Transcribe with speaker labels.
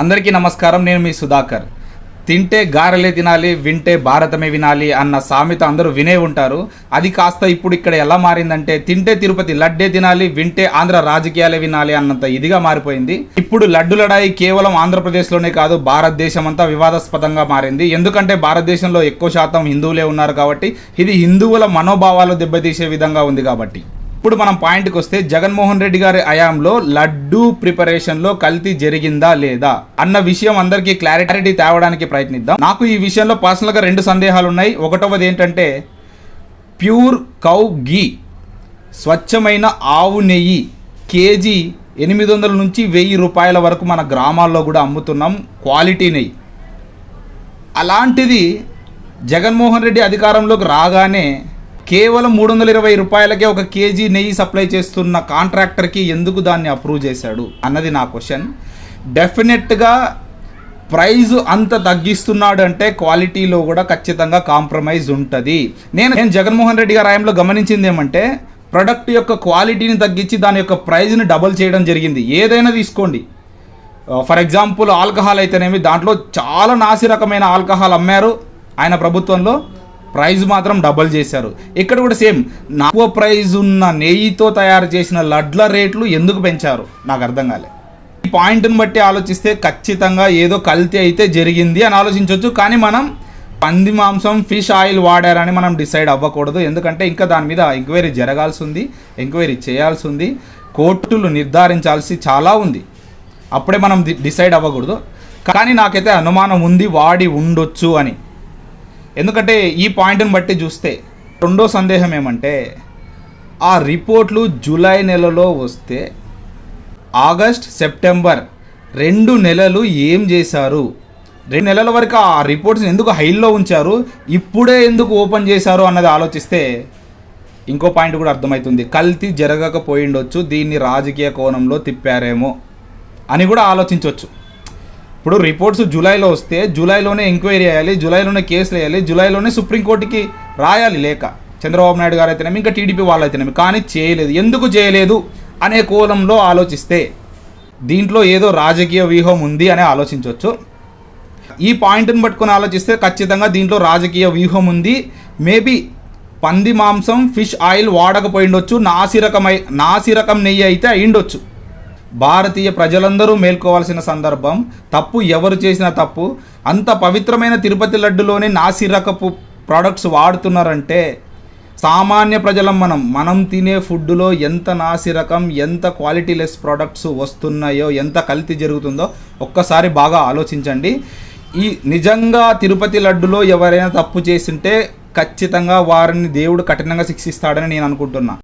Speaker 1: అందరికీ నమస్కారం నేను మీ సుధాకర్. తింటే గారెలే తినాలి వింటే భారతమే వినాలి అన్న సామెత అందరూ వినే ఉంటారు. అది కాస్త ఇప్పుడు ఇక్కడ ఎలా మారిందంటే తింటే తిరుపతి లడ్డే తినాలి వింటే ఆంధ్ర రాజకీయాలే వినాలి అన్నంత ఇదిగా మారిపోయింది. ఇప్పుడు లడ్డు లడాయి కేవలం ఆంధ్రప్రదేశ్లోనే కాదు భారతదేశం అంతా వివాదాస్పదంగా మారింది. ఎందుకంటే భారతదేశంలో ఎక్కువ శాతం హిందువులే ఉన్నారు కాబట్టి ఇది హిందువుల మనోభావాలు దెబ్బతీసే విధంగా ఉంది కాబట్టి. ఇప్పుడు మనం పాయింట్కి వస్తే జగన్మోహన్ రెడ్డి గారి హయాంలో లడ్డు ప్రిపరేషన్లో కల్తీ జరిగిందా లేదా అన్న విషయం అందరికీ క్లారిటీ తేవడానికి ప్రయత్నిద్దాం. నాకు ఈ విషయంలో పర్సనల్గా రెండు సందేహాలు ఉన్నాయి ఒకటవది ఏంటంటే ప్యూర్ కౌ గీ స్వచ్ఛమైన ఆవు నెయ్యి కేజీ ఎనిమిది వందల నుంచి వెయ్యి రూపాయల వరకు మన గ్రామాల్లో కూడా అమ్ముతున్నాం క్వాలిటీ నెయ్యి. అలాంటిది జగన్మోహన్ రెడ్డి అధికారంలోకి రాగానే కేవలం మూడు వందల ఇరవై రూపాయలకే ఒక కేజీ నెయ్యి సప్లై చేస్తున్న కాంట్రాక్టర్కి ఎందుకు దాన్ని అప్రూవ్ చేశాడు అన్నది నా క్వశ్చన్. డెఫినెట్గా ప్రైజ్ అంత తగ్గిస్తున్నాడు అంటే క్వాలిటీలో కూడా ఖచ్చితంగా కాంప్రమైజ్ ఉంటుంది. నేను నేను జగన్మోహన్ రెడ్డి గారు ఆయంలో గమనించింది ఏమంటే ప్రొడక్ట్ యొక్క క్వాలిటీని తగ్గించి దాని యొక్క ప్రైజ్ని డబుల్ చేయడం జరిగింది. ఏదైనా తీసుకోండి. ఫర్ ఎగ్జాంపుల్ ఆల్కహాల్ అయితేనేమి దాంట్లో చాలా నాసి రకమైన ఆల్కహాల్ అమ్మారు ఆయన ప్రభుత్వంలో. ప్రైజ్ మాత్రం డబల్ చేశారు. ఇక్కడ కూడా సేమ్ తక్కువ ప్రైజ్ ఉన్న నెయ్యితో తయారు చేసిన లడ్ల రేట్లు ఎందుకు పెంచారు? నాకు అర్థం కాలే. ఈ పాయింట్ని బట్టి ఆలోచిస్తే ఖచ్చితంగా ఏదో కల్తీ అయితే జరిగింది అని ఆలోచించవచ్చు కానీ మనం పంది మాంసం ఫిష్ ఆయిల్ వాడారని మనం డిసైడ్ అవ్వకూడదు. ఎందుకంటే ఇంకా దాని మీద ఎంక్వైరీ జరగాల్సి ఉంది ఎంక్వైరీ చేయాల్సి ఉంది కోర్టులు నిర్ధారించాల్సి చాలా ఉంది. అప్పుడే మనం డి- డిసైడ్ అవ్వకూడదు. కానీ నాకైతే అనుమానం ఉంది వాడి ఉండొచ్చు అని. ఎందుకంటే ఈ పాయింట్ని బట్టి చూస్తే రెండో సందేహం ఏమంటే ఆ రిపోర్ట్లు జూలై నెలలో వస్తే ఆగస్ట్ సెప్టెంబర్ రెండు నెలలు ఏం చేశారు? రెండు నెలల వరకు ఆ రిపోర్ట్స్ని ఎందుకు హైల్లో ఉంచారు? ఇప్పుడే ఎందుకు ఓపెన్ చేశారు అన్నది ఆలోచిస్తే ఇంకో పాయింట్ కూడా అర్థమవుతుంది. కల్తీ జరగకపోయిండొచ్చు దీన్ని రాజకీయ కోణంలో తిప్పారేమో అని కూడా ఆలోచించవచ్చు ఇప్పుడు రిపోర్ట్స్ జూలైలో వస్తే జూలైలోనే ఎంక్వైరీ చేయాలి జూలైలోనే కేసులు వేయాలి జూలైలోనే సుప్రీంకోర్టుకి రాయాలి లేక. చంద్రబాబు నాయుడు గారు అయితేనేమి ఇంకా టీడీపీ వాళ్ళు అయితేనేమి కానీ చేయలేదు. ఎందుకు చేయలేదు అనే కోలంలో ఆలోచిస్తే దీంట్లో ఏదో రాజకీయ వ్యూహం ఉంది అని ఆలోచించవచ్చు ఈ పాయింట్ని పట్టుకొని ఆలోచిస్తే ఖచ్చితంగా దీంట్లో రాజకీయ వ్యూహం ఉంది. మేబీ పంది మాంసం ఫిష్ ఆయిల్ వాడకపోయిండొచ్చు నాసిరకమై నాసిరకం నెయ్యి అయితే అయిండొచ్చు భారతీయ ప్రజలందరూ మేల్కోవాల్సిన సందర్భం. తప్పు ఎవరు చేసిన తప్పు. అంత పవిత్రమైన తిరుపతి లడ్డులోనే నాసిరకపు ప్రోడక్ట్స్ వాడుతున్నారంటే సామాన్య ప్రజలం మనం. మనం తినే ఫుడ్లో ఎంత నాసిరకం ఎంత క్వాలిటీ లెస్ ప్రోడక్ట్స్ వస్తున్నాయో ఎంత కల్తీ జరుగుతుందో ఒక్కసారి బాగా ఆలోచించండి. ఈ నిజంగా తిరుపతి లడ్డులో ఎవరైనా తప్పు చేసింటే ఖచ్చితంగా వారిని దేవుడు కఠినంగా శిక్షిస్తాడని నేను అనుకుంటున్నా.